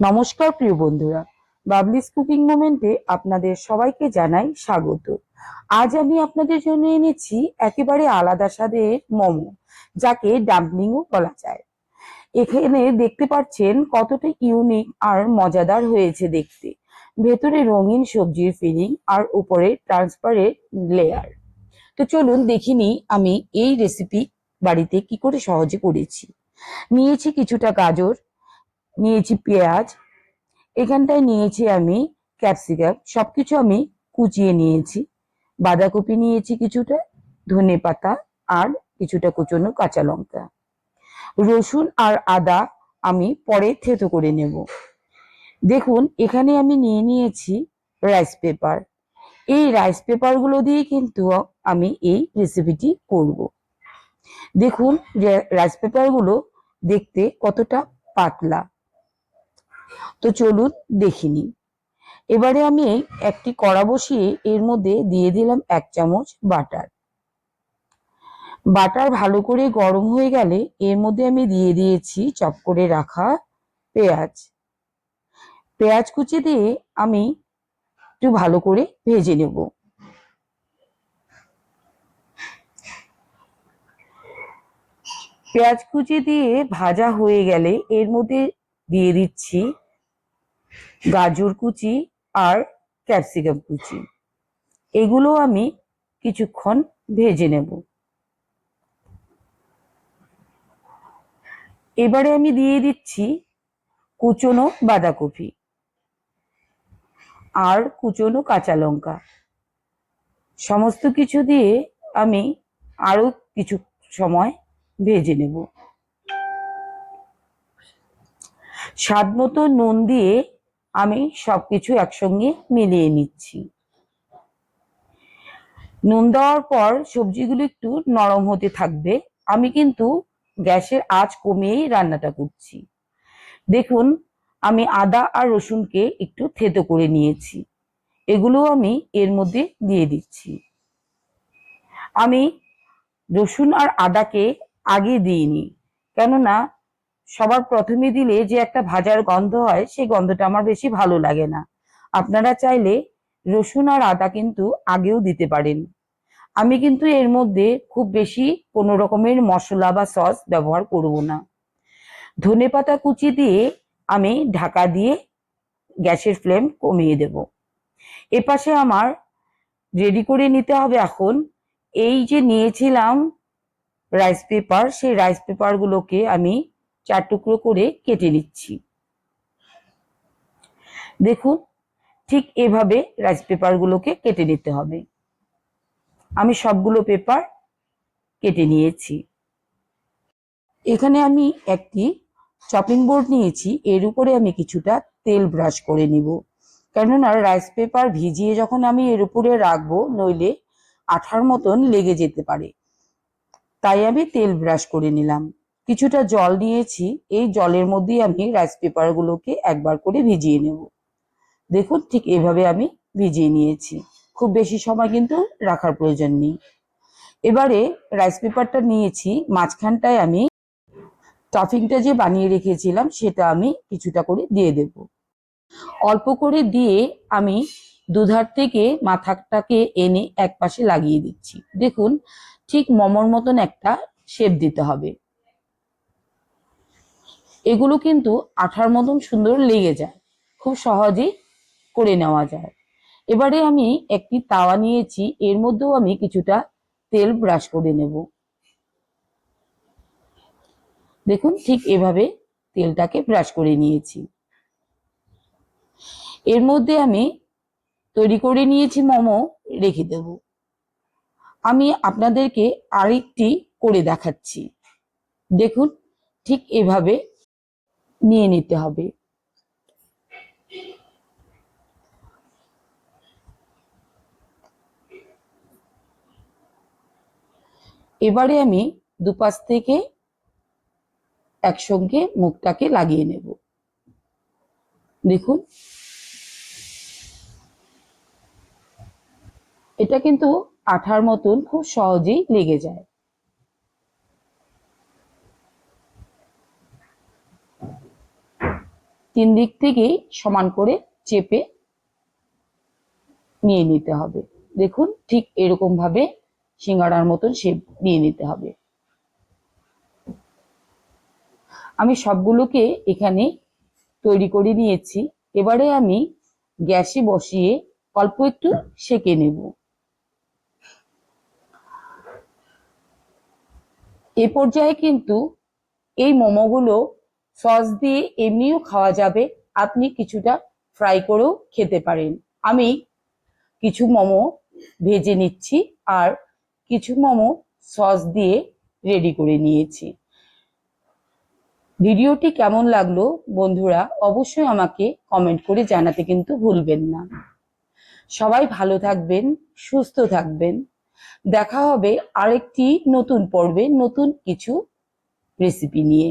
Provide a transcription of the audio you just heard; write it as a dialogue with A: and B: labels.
A: নমস্কার প্রিয় বন্ধুরা, বাবলিস কুকিং মোমেন্টে আপনাদের সবাইকে জানাই স্বাগত। আজ আমি আপনাদের জন্য এনেছি একেবারে আলাদা স্বাদের মোমো, যাকে ডাম্পলিংও বলা যায়। এখানে দেখতে পাচ্ছেন কতটা ইউনিক আর মজাদার হয়েছে দেখতে। ভেতরে রঙিন সবজির ফিলিং আর উপরে ট্রান্সপারেন্ট লেয়ার তো চলুন দেখিনি আমি এই রেসিপি বাড়িতে কি করে সহজে করেছি। নিয়েছি কিছুটা গাজর নিয়েছি পেঁয়াজ। এখানটায় নিয়েছি আমি ক্যাপসিকাম। সবকিছু আমি কুচিয়ে নিয়েছি। বাঁধাকপি নিয়েছি কিছুটা, ধনে পাতা আর কিছুটা কুচনো কাঁচা লঙ্কা। রসুন আর আদা আমি পরে থেতো করে নেব। দেখুন, এখানে আমি নিয়ে নিয়েছি রাইস পেপার। এই রাইস পেপারগুলো দিয়ে কিন্তু আমি এই রেসিপিটি করব। দেখুন রাইস পেপারগুলো দেখতে কতটা পাতলা। তো চলুন দেখিনি এবারে আমি একটি কড়া বসিয়ে এর মধ্যে দিয়ে দিলাম এক চামচ বাটার। বাটার ভালো করে গরম হয়ে গেলে এর মধ্যে আমি দিয়ে দিয়েছি চপ করে রাখা পেঁয়াজ। পেঁয়াজ কুচি দিয়ে আমি একটু ভালো করে ভেজে নেব। পেঁয়াজ কুচি দিয়ে ভাজা হয়ে গেলে এর মধ্যে দিয়ে দিচ্ছি গাজর কুচি আর ক্যাপসিকাম কুচি। এগুলো আমি কিছুক্ষণ ভেজে নেব। এবারে আমি দিয়ে দিচ্ছি কুচনো বাঁধাকপি আর কুচনো কাঁচা লঙ্কা। সমস্ত কিছু দিয়ে আমি আরও কিছু সময় ভেজে নেব। স্বাদ মতো নুন দিয়ে আমি সবকিছু একসঙ্গে মিলিয়ে নিচ্ছি। নুন দেওয়ার পর সবজিগুলো একটু নরম হতে থাকবে। আমি কিন্তু গ্যাসের আঁচ কমিয়েই রান্নাটা করছি। দেখুন, আমি আদা আর রসুনকে একটু থেতো করে নিয়েছি। এগুলো আমি এর মধ্যে দিয়ে দিচ্ছি। আমি রসুন আর আদাকে আগে দিইনি, কেননা সবার প্রথমে দিলে যে একটা ভাজার গন্ধ হয়, সেই গন্ধটা আমার বেশি ভালো লাগে না। আপনারা চাইলে রসুন আর আদা কিন্তু আগেও দিতে পারেন। আমি কিন্তু এর মধ্যে খুব বেশি কোনো রকমের মশলা বা সস ব্যবহার করব না। ধনে পাতা কুচি দিয়ে আমি ঢাকা দিয়ে গ্যাসের ফ্লেম কমিয়ে দেব। এপাশে আমার রেডি করে নিতে হবে এখন এই যে নিয়েছিলাম রাইস পেপার, সেই রাইস পেপারগুলোকে আমি চার টুকরো করে কেটে নিচ্ছি। দেখুন, ঠিক এভাবে রাইস পেপারগুলোকে কেটে নিতে হবে। আমি সবগুলো পেপার কেটে নিয়েছি। এখানে আমি একটি চপিং বোর্ড নিয়েছি, এর উপরে আমি কিছুটা তেল ব্রাশ করে নিব। কেননা রাইস পেপার ভিজিয়ে যখন আমি এর উপরে রাখব, নইলে আঠার মতন লেগে যেতে পারে। তাই আমি তেল ব্রাশ করে নিলাম। কিছুটা জল নিয়েছি এই জলের মধ্যেই আমি রাইস পেপারগুলোকে একবার করে ভিজিয়ে নেব। দেখুন ঠিক এভাবে আমি ভিজিয়ে নিয়েছি। খুব বেশি সময় কিন্তু রাখার প্রয়োজন নেই। এবারে রাইস পেপারটা নিয়েছি, মাঝখানটায় আমি টফিংটা যে বানিয়ে রেখেছিলাম সেটা আমি কিছুটা করে দিয়ে দেব। অল্প করে দিয়ে আমি দুধার থেকে মাথাটাকে এনে এক পাশে লাগিয়ে দিচ্ছি। দেখুন ঠিক মমর মতন একটা শেপ দিতে হবে। এগুলো কিন্তু আঠার মতন সুন্দর লেগে যায়। খুব সহজেই করে নেওয়া যায়। এবারে আমি একটি তাওয়া নিয়েছি, এর মধ্যেও আমি কিছুটা তেল ব্রাশ করে নেব। দেখুন, ঠিক এভাবে তেলটাকে ব্রাশ করে নিয়েছি। এর মধ্যে আমি তৈরি করে নিয়েছি মোমো, রেখে দেব। আমি আপনাদেরকে আরেকটি করে দেখাচ্ছি। দেখুন, ঠিক এভাবে নিয়ে নিতে হবে। এবারে আমি দুপাশ থেকে একসঙ্গে মুখটাকে লাগিয়ে নেব। দেখুন। এটা কিন্তু আঠার মতন খুব সহজেই লেগে যায়। তিন দিক থেকেই সমান করে চেপে নিয়ে নিতে হবে। দেখুন, ঠিক এরকম ভাবে সিঙ্গারার মতন শেপ নিয়ে নিতে হবে। আমি সবগুলোকে এখানে তৈরি করে নিয়েছি। এবারে আমি গ্যাসে বসিয়ে অল্প একটু সেকে নেব। এ পর্যায়ে কিন্তু এই মোমোগুলো সস দিয়ে এমনিও খাওয়া যাবে। আপনি কিছুটা ফ্রাই করেও খেতে পারেন। আমি কিছু মোমো ভেজে নিচ্ছি আর কিছু মোমো সস দিয়ে রেডি করে নিয়েছি। ভিডিওটি কেমন লাগল বন্ধুরা অবশ্যই আমাকে কমেন্ট করে জানাতে কিন্তু ভুলবেন না। সবাই ভালো থাকবেন, সুস্থ থাকবেন। দেখা হবে আরেকটি নতুন পর্বে নতুন কিছু রেসিপি নিয়ে।